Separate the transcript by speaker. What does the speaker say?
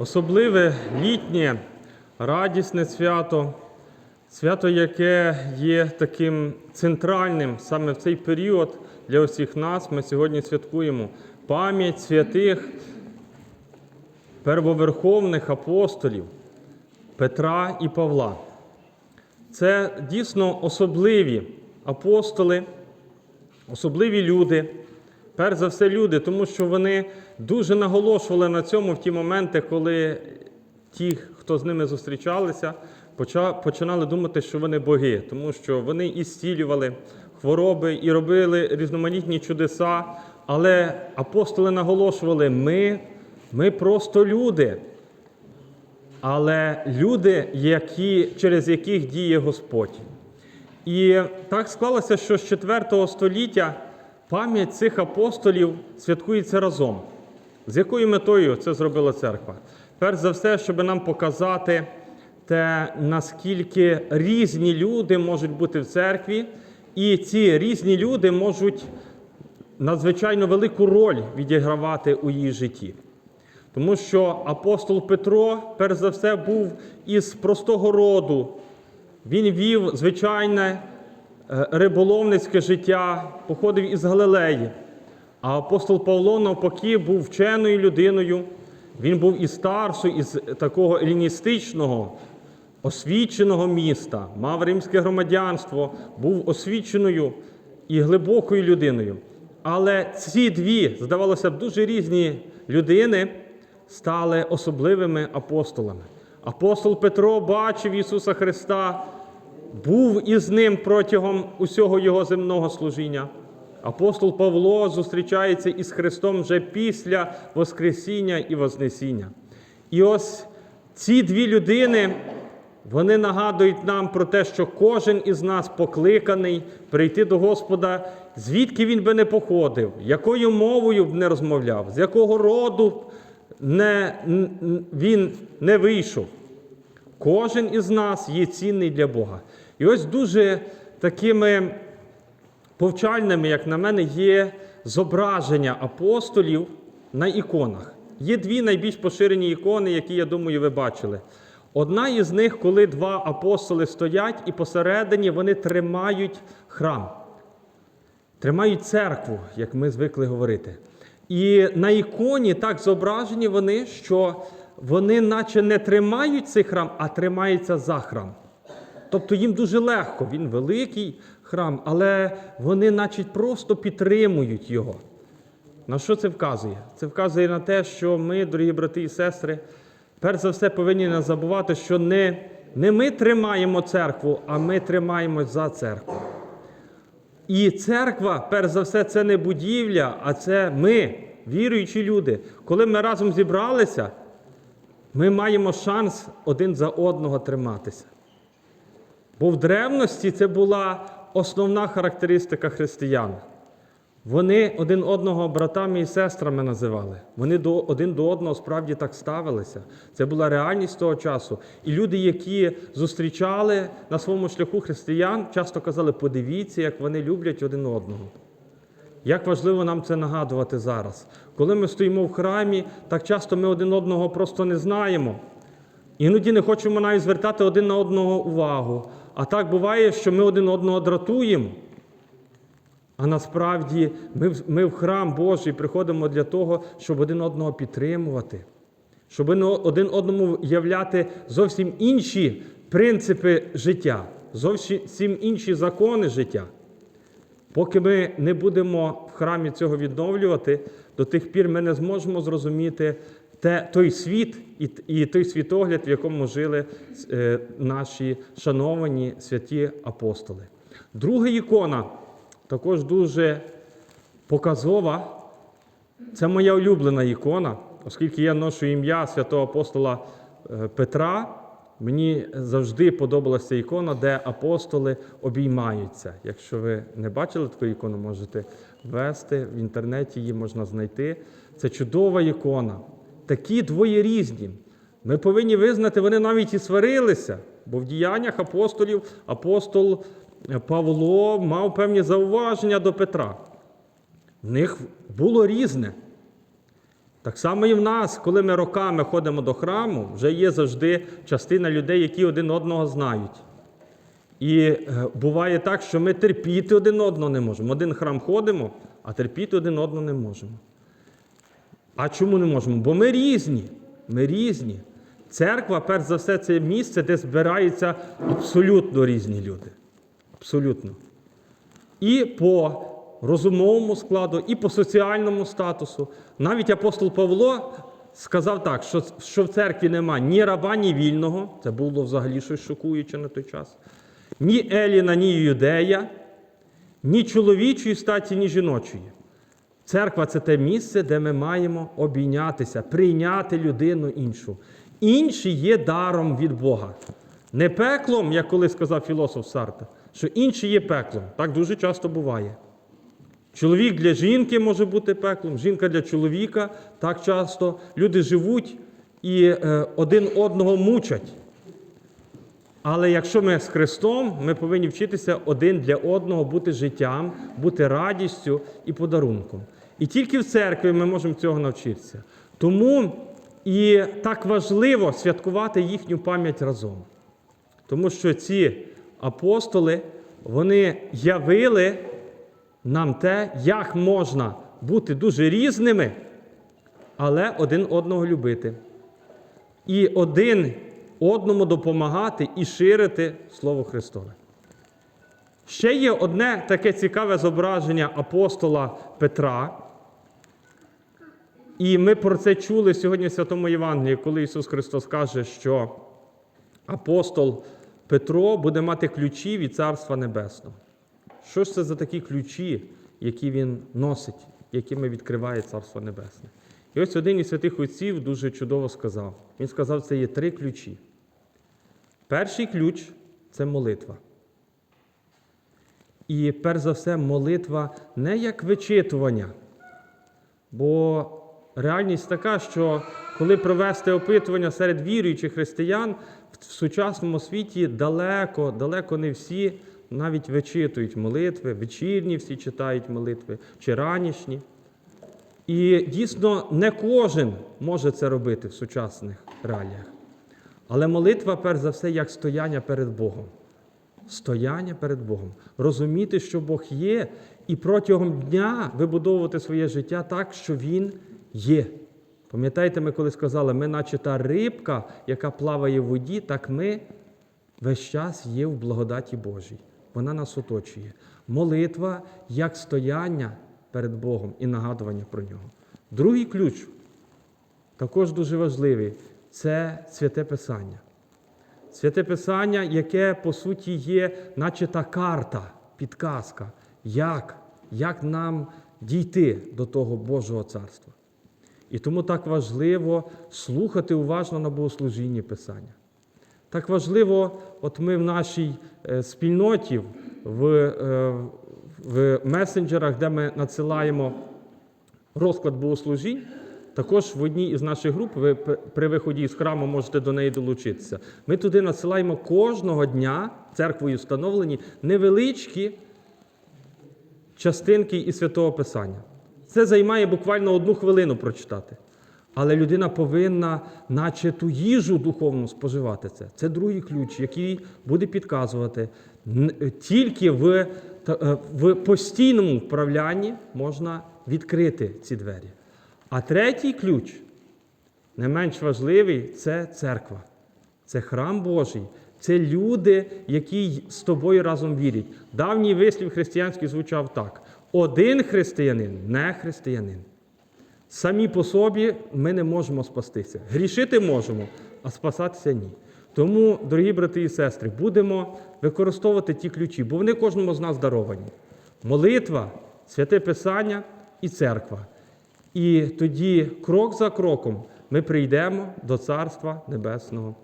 Speaker 1: Особливе літнє, радісне свято, свято, яке є таким центральним саме в цей період для усіх нас. Ми сьогодні святкуємо пам'ять святих первоверховних апостолів Петра і Павла. Це дійсно особливі апостоли, особливі люди. Перш за все, люди, тому що вони дуже наголошували на цьому в ті моменти, коли ті, хто з ними зустрічалися, починали думати, що вони боги, тому що вони і зцілювали хвороби, і робили різноманітні чудеса. Але апостоли наголошували: ми, ми просто люди. Але люди, які, через яких діє Господь. І так склалося, що з 4 століття пам'ять цих апостолів святкується разом. З якою метою це зробила церква? Перш за все, щоб нам показати те, наскільки різні люди можуть бути в церкві, і ці різні люди можуть надзвичайно велику роль відігравати у її житті. Тому що апостол Петро, перш за все, був із простого роду. Він вів звичайне риболовницьке життя, походив із Галилеї. А апостол Павло, навпаки, був вченою людиною. Він був із Тарсу, із такого еліністичного, освіченого міста, мав римське громадянство, був освіченою і глибокою людиною. Але ці дві, здавалося б, дуже різні людини стали особливими апостолами. Апостол Петро бачив Ісуса Христа, був із ним протягом усього його земного служіння. Апостол Павло зустрічається із Христом вже після Воскресіння і Вознесіння. І ось ці дві людини, вони нагадують нам про те, що кожен із нас покликаний прийти до Господа, звідки він би не походив, якою мовою б не розмовляв, з якого роду не, він не вийшов. Кожен із нас є цінний для Бога. І ось дуже такими повчальними, як на мене, є зображення апостолів на іконах. Є дві найбільш поширені ікони, які, я думаю, ви бачили. Одна із них, коли два апостоли стоять, і посередині вони тримають храм, тримають церкву, як ми звикли говорити. І на іконі так зображені вони, що вони наче не тримають цей храм, а тримаються за храм. Тобто їм дуже легко, він великий храм, але вони, наче, просто підтримують його. На що це вказує? Це вказує на те, що ми, дорогі брати і сестри, перш за все повинні не забувати, що не, не ми тримаємо церкву, а ми тримаємось за церкву. І церква, перш за все, це не будівля, а це ми, віруючі люди. Коли ми разом зібралися, ми маємо шанс один за одного триматися. Бо в древності це була основна характеристика християн. Вони один одного братами і сестрами називали. Вони до, один до одного справді так ставилися. Це була реальність того часу. І люди, які зустрічали на своєму шляху християн, часто казали: подивіться, як вони люблять один одного. Як важливо нам це нагадувати зараз. Коли ми стоїмо в храмі, так часто ми один одного просто не знаємо. Іноді не хочемо навіть звертати один на одного увагу. А так буває, що ми один одного дратуємо. А насправді ми, в- ми в храм Божий приходимо для того, щоб один одного підтримувати, щоб один одному являти зовсім інші принципи життя, зовсім інші закони життя. Поки ми не будемо в храмі цього відновлювати, до тих пір ми не зможемо зрозуміти те, той світ і, і той світогляд, в якому жили е, наші шановані святі апостоли. Друга ікона, також дуже показова, це моя улюблена ікона, оскільки я ношу ім'я святого апостола е, Петра. Мені завжди подобалася ікона, де апостоли обіймаються. Якщо ви не бачили таку ікону, можете ввести в інтернеті її можна знайти. Це чудова ікона. Такі двоє різні. Ми повинні визнати, вони навіть і сварилися, бо в діяннях апостолів апостол Павло мав певні зауваження до Петра. В них було різне. Так само і в нас, коли ми роками ходимо до храму, вже є завжди частина людей, які один одного знають. І е, буває так, що ми терпіти один одного не можемо. Один храм ходимо, а терпіти один одного не можемо. А чому не можемо? Бо ми різні. Ми різні. Церква, перш за все, це місце, де збираються абсолютно різні люди. Абсолютно. І по розумовому складу, і по соціальному статусу. Навіть апостол Павло сказав так, що, що в церкві нема ні раба, ні вільного. Це було взагалі щось шокуюче на той час. Ні Еліна, ні юдея, ні чоловічої статі, ні жіночої. Церква це те місце, де ми маємо обійнятися, прийняти людину іншу. Інші є даром від Бога. Не пеклом, як колись сказав філософ Сарта, що інші є пеклом. Так дуже часто буває. Чоловік для жінки може бути пеклом, жінка для чоловіка. Так часто люди живуть і е, один одного мучать. Але якщо ми з Христом, ми повинні вчитися один для одного бути життям, бути радістю і подарунком. І тільки в церкві ми можемо цього навчитися. Тому і так важливо святкувати їхню пам'ять разом. Тому що ці апостоли, вони явили нам те, як можна бути дуже різними, але один одного любити. І один одному допомагати і ширити Слово Христове. Ще є одне таке цікаве зображення апостола Петра. І ми про це чули сьогодні в Святому Євангелії, коли Ісус Христос каже, що апостол Петро буде мати ключі від Царства Небесного. Що ж це за такі ключі, які він носить, якими відкриває Царство Небесне? І ось один із святих отців дуже чудово сказав. Він сказав, це є три ключі. Перший ключ це молитва. І перш за все, молитва не як вичитування. Бо реальність така, що коли провести опитування серед віруючих християн, в сучасному світі далеко, далеко не всі навіть вичитують молитви, вечірні всі читають молитви, чи ранішні. І дійсно не кожен може це робити в сучасних реаліях. Але молитва, перш за все, як стояння перед Богом. Стояння перед Богом. Розуміти, що Бог є, і протягом дня вибудовувати своє життя так, що Він є. Пам'ятаєте, ми коли сказали, ми, наче та рибка, яка плаває в воді, так ми весь час є в благодаті Божій. Вона нас оточує. Молитва як стояння перед Богом і нагадування про нього. Другий ключ, також дуже важливий, це святе Писання. Святе Писання, яке по суті є, наче та карта, підказка, як, як нам дійти до того Божого царства. І тому так важливо слухати уважно на богослужінні Писання. Так важливо, от ми в нашій е, спільноті, в, е, в месенджерах, де ми надсилаємо розклад богослужінь, також в одній із наших груп, ви при виході із храму можете до неї долучитися. Ми туди надсилаємо кожного дня, церквою встановлені, невеличкі частинки із Святого Писання. Це займає буквально одну хвилину прочитати. Але людина повинна, наче ту їжу духовну споживати це. Це другий ключ, який буде підказувати. Тільки в, е, в постійному вправлянні можна відкрити ці двері. А третій ключ, не менш важливий, це церква. Це храм Божий. Це люди, які з тобою разом вірять. Давній вислів християнський звучав так: один християнин не християнин. Самі по собі ми не можемо спастися. Грішити можемо, а спасатися ні. Тому, дорогі брати і сестри, будемо використовувати ті ключі, бо вони кожному з нас даровані. Молитва, святе Писання і церква. І тоді, крок за кроком, ми прийдемо до Царства Небесного.